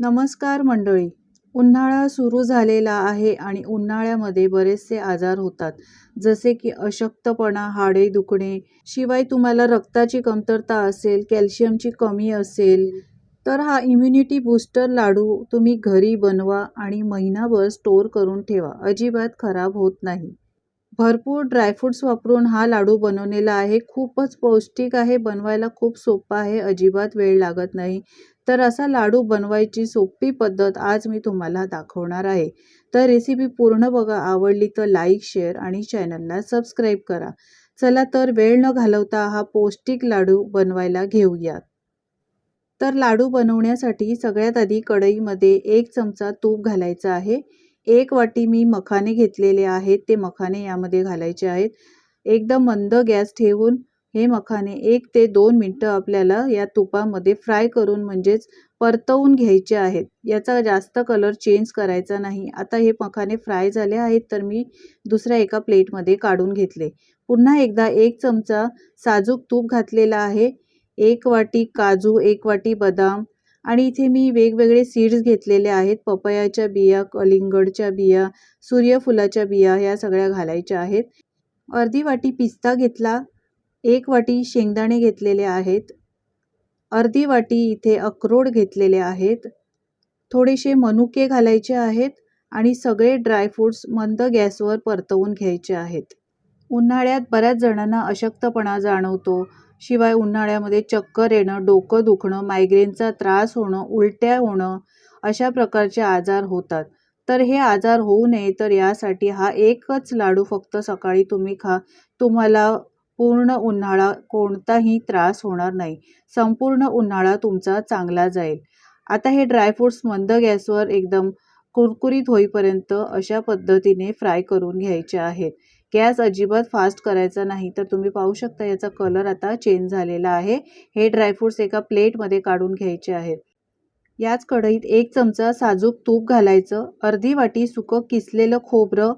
नमस्कार मंडळी. उन्हाळा सुरू झालेला आहे आणि उन्हाळ्यामध्ये बरेचसे आजार होतात. जसे की अशक्तपणा हाडे दुखणे. शिवाय तुम्हाला रक्ताची कमतरता असेल कॅल्शियमची कमी असेल तर हा इम्युनिटी बूस्टर लाडू तुम्ही घरी बनवा आणि महिनाभर स्टोअर करून ठेवा. अजिबात खराब होत नाही. भरपूर ड्रायफ्रुट्स वापरून हा लाडू बनवलेला आहे. खूपच पौष्टिक आहे बनवायला खूप सोपा आहे. अजिबात वेळ लागत नाही. तर असा लाडू बनवायची सोपी पद्धत आज मी तुम्हाला दाखवणार आहे. तर रेसिपी पूर्ण बघा आवडली तर लाईक शेअर आणि चॅनलला सबस्क्राईब करा. चला तर वेळ न घालवता हा पौष्टिक लाडू बनवायला घेऊयात. तर लाडू बनवण्यासाठी सगळ्यात आधी कढईमध्ये एक चमचा तूप घालायचा आहे. एक वाटी मी मखाने घेतलेले आहेत ते मखाने यामध्ये घालायचे आहेत. एकदम मंद गॅस ठेवून हे मखाने एक ते दोन मिनटं आपल्याला या तुपामध्ये फ्राय करून म्हणजेच परतवून घ्यायचे आहेत. याचा जास्त कलर चेंज करायचा नाही. आता हे मखाने फ्राय झाले आहेत तर मी दुसऱ्या एका प्लेटमध्ये काढून घेतले. पुन्हा एकदा एक चमचा साजूक तूप घातलेला आहे. एक वाटी काजू एक वाटी बदाम आणि इथे मी वेगवेगळे सीड्स घेतलेले आहेत. पपयाच्या बिया कलिंगडच्या बिया सूर्यफुलाच्या बिया ह्या सगळ्या घालायच्या आहेत. अर्धी वाटी पिस्ता घेतला. एक वाटी शेंगदाणे घेतलेले आहेत. अर्धी वाटी इथे अक्रोड घेतलेले आहेत. थोडेसे मनुके घालायचे आहेत आणि सगळे ड्रायफ्रूट्स मंद गॅसवर परतवून घ्यायचे आहेत. उन्हाळ्यात बऱ्याच जणांना अशक्तपणा जाणवतो. शिवाय उन्हाळ्यामध्ये चक्कर येणं डोकं दुखणं मायग्रेनचा त्रास होणं उलट्या होणं अशा प्रकारचे आजार होतात. तर हे आजार होऊ नये तर यासाठी हा एकच लाडू फक्त सकाळी तुम्ही खा. तुम्हाला पूर्ण उन्हाळा कोणताही त्रास होणार नाही. संपूर्ण उन्हाळा तुमचा चांगला जाईल. आता हे ड्रायफ्रूट्स मंद गॅसवर एकदम कुरकुरीत होईपर्यंत अशा पद्धतीने फ्राय करून घ्यायचे आहेत. गॅस अजिबात फास्ट करायचा नाही तर तुम्ही पाहू शकता याचा कलर आता चेंज झालेला आहे. हे ड्रायफ्रूट्स एका प्लेटमध्ये काढून घ्यायचे आहेत. याच कढईत एक चमचा साजूक तूप घालायचं अर्धी वाटी सुकं किसलेलं खोबरं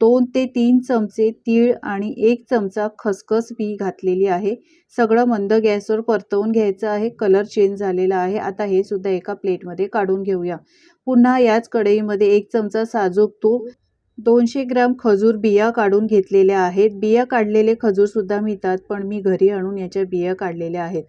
दोन ते तीन चमचे तीळ आणि एक चमचा खसखस बी घातलेली आहे. सगळं मंद गॅसवर परतवून घ्यायचं आहे. कलर चेंज झालेला आहे. आता हे सुद्धा एका प्लेटमध्ये काढून घेऊया. पुन्हा याच कढईमध्ये एक चमचा साजूक तूप दोनशे ग्राम खजूर बिया काढून घेतलेल्या आहेत. बिया काढलेले खजूरसुद्धा मिळतात पण मी घरी आणून याच्या बिया काढलेल्या आहेत.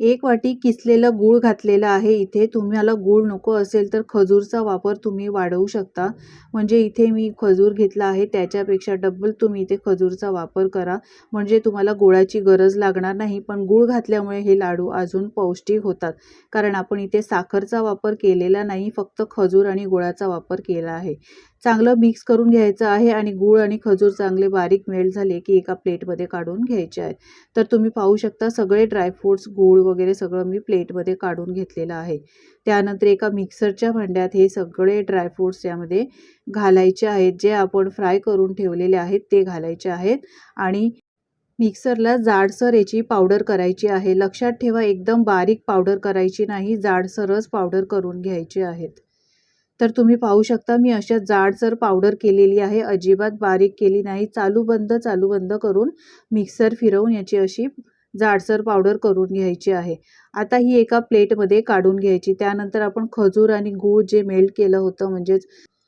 एक वाटी किसलेलं गूळ घातलेलं आहे. इथे तुम्हाला गूळ नको असेल तर खजूरचा वापर तुम्ही वाढवू शकता. म्हणजे इथे मी खजूर घेतला आहे. त्याच्यापेक्षा डबल तुम्ही इथे खजूरचा वापर करा. म्हणजे तुम्हाला गुळाची गरज लागणार नाही. पण गूळ घातल्यामुळे हे लाडू अजून पौष्टिक होतात. कारण आपण इथे साखरचा वापर केलेला नाही. फक्त खजूर आणि गुळाचा वापर केला आहे. चांगलं मिक्स करून घ्यायचं आहे आणि गूळ आणि खजूर चांगले बारीक मेल्ट झाले की एका प्लेटमध्ये काढून घ्यायचे आहेत. तर तुम्ही पाहू शकता सगळे ड्रायफ्रूट्स गूळ वगैरे सगळं मी प्लेटमध्ये काढून घेतलेलं आहे. त्यानंतर एका मिक्सरच्या भांड्यात हे सगळे ड्रायफ्रूट्स यामध्ये घालायचे आहेत. जे आपण फ्राय करून ठेवलेले आहेत ते घालायचे आहेत. आणि मिक्सरला जाडसर याची पावडर करायची आहे. लक्षात ठेवा एकदम बारीक पावडर करायची नाही जाडसरच पावडर करून घ्यायची आहेत. तर तुम्ही पाहू शकता मी अशा जाडसर पावडर केलेली आहे. अजिबात बारीक केली नाही. चालू बंद चालू बंद करून मिक्सर फिरवून याची अशी जाडसर पावडर करून घ्यायची आहे. आता ही एका प्लेटमध्ये काढून घ्यायची. त्यानंतर आपण खजूर आणि गूळ जे मेल्ट केलं होतं म्हणजेच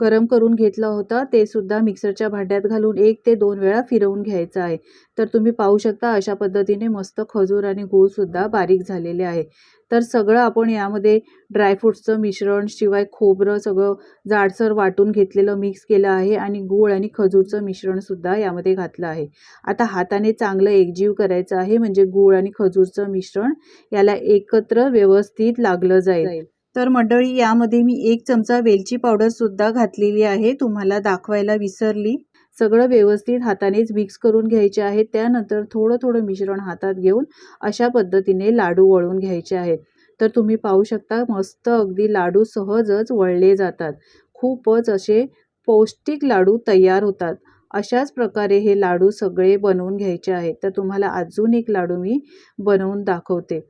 गरम करून घेतलं होतं ते सुद्धा मिक्सरच्या भांड्यात घालून एक ते दोन वेळा फिरवून घ्यायचं आहे. तर तुम्ही पाहू शकता अशा पद्धतीने मस्त खजूर आणि गूळसुद्धा बारीक झालेले आहे. तर सगळं आपण यामध्ये ड्रायफ्रूट्सचं मिश्रण शिवाय खोबरं सगळं जाडसर वाटून घेतलेलं मिक्स केलं आहे आणि गूळ आणि खजूरचं मिश्रणसुद्धा यामध्ये घातलं आहे. आता हाताने चांगलं एकजीव करायचं आहे म्हणजे गूळ आणि खजूरचं मिश्रण याला एकत्र व्यवस्थित लागलं जाईल. तर मंडळी यामध्ये मी एक चमचा वेलची पावडरसुद्धा घातलेली आहे. तुम्हाला दाखवायला विसरली. सगळं व्यवस्थित हातानेच मिक्स करून घ्यायचे आहे त्यानंतर थोडं थोडं मिश्रण हातात घेऊन अशा पद्धतीने लाडू वळून घ्यायचे आहेत. तर तुम्ही पाहू शकता मस्त अगदी लाडू सहजच वळले जातात. खूपच असे पौष्टिक लाडू तयार होतात. अशाच प्रकारे हे लाडू सगळे बनवून घ्यायचे आहेत. तर तुम्हाला अजून एक लाडू मी बनवून दाखवते.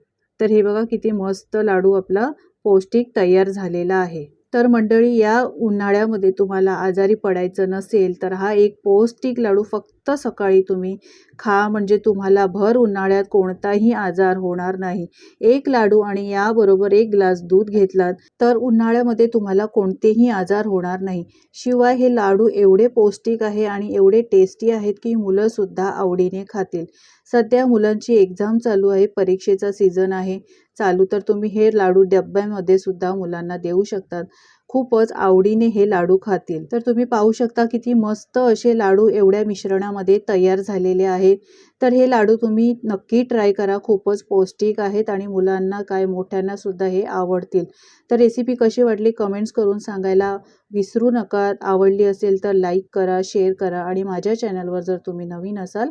तर हे बघा किती मस्त लाडू आपला पौष्टिक तयार झालेला आहे. तर मंडळी या उन्हाळ्यामध्ये तुम्हाला आजारी पडायचं नसेल तर हा एक पौष्टिक लाडू फक्त सकाळी तुम्ही खा. म्हणजे तुम्हाला भर उन्हाळ्यात कोणताही आजार होणार नाही. एक लाडू आणि याबरोबर एक ग्लास दूध घेतलात तर उन्हाळ्यामध्ये तुम्हाला कोणतेही आजार होणार नाही. शिवाय हे लाडू एवढे पौष्टिक आहे आणि एवढे टेस्टी आहेत की मुलंसुद्धा आवडीने खातील. सध्या मुलांची एक्झाम चालू आहे परीक्षेचा सीझन आहे. चालू तर तुम्ही हे लाडू डब्यामध्ये सुद्धा मुलांना देऊ शकतात. खूपच आवडीने हे लाडू खातील. तर तुम्ही पाहू शकता किती मस्त असे लाडू एवढ्या मिश्रणामध्ये तयार झालेले आहेत तर हे लाडू तुम्ही नक्की ट्राय करा. खूपच पौष्टिक आहेत आणि मुलांना काय मोठ्यांना सुद्धा हे आवडतील. तर रेसिपी कशी वाटली कमेंट्स करून सांगायला विसरू नका. आवडली असेल तर लाईक करा शेअर करा आणि माझ्या चॅनलवर जर तुम्ही नवीन असाल